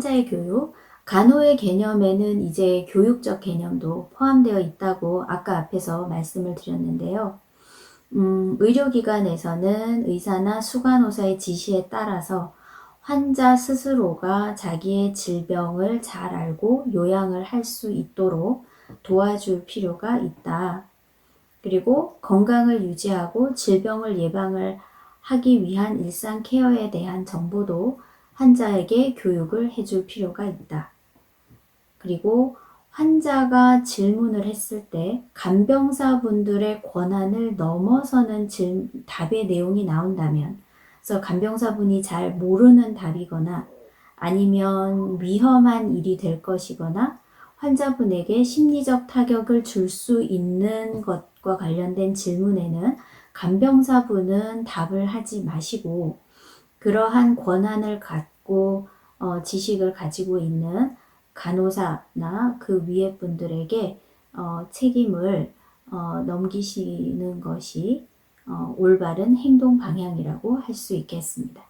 환자의 교육, 간호의 개념에는 이제 교육적 개념도 포함되어 있다고 아까 앞에서 말씀을 드렸는데요. 음, 의료기관에서는 의사나 수간호사의 지시에 따라서 환자 스스로가 자기의 질병을 잘 알고 요양을 할 수 있도록 도와줄 필요가 있다. 그리고 건강을 유지하고 질병을 예방을 하기 위한 일상 케어에 대한 정보도 환자에게 교육을 해줄 필요가 있다. 그리고 환자가 질문을 했을 때 간병사분들의 권한을 넘어서는 질, 답의 내용이 나온다면, 그래서 간병사분이 잘 모르는 답이거나 아니면 위험한 일이 될 것이거나 환자분에게 심리적 타격을 줄 수 있는 것과 관련된 질문에는 간병사분은 답을 하지 마시고 그러한 권한을 갖고 어, 지식을 가지고 있는 간호사나 그 위에 분들에게 어, 책임을 어, 넘기시는 것이 어, 올바른 행동 방향이라고 할 수 있겠습니다.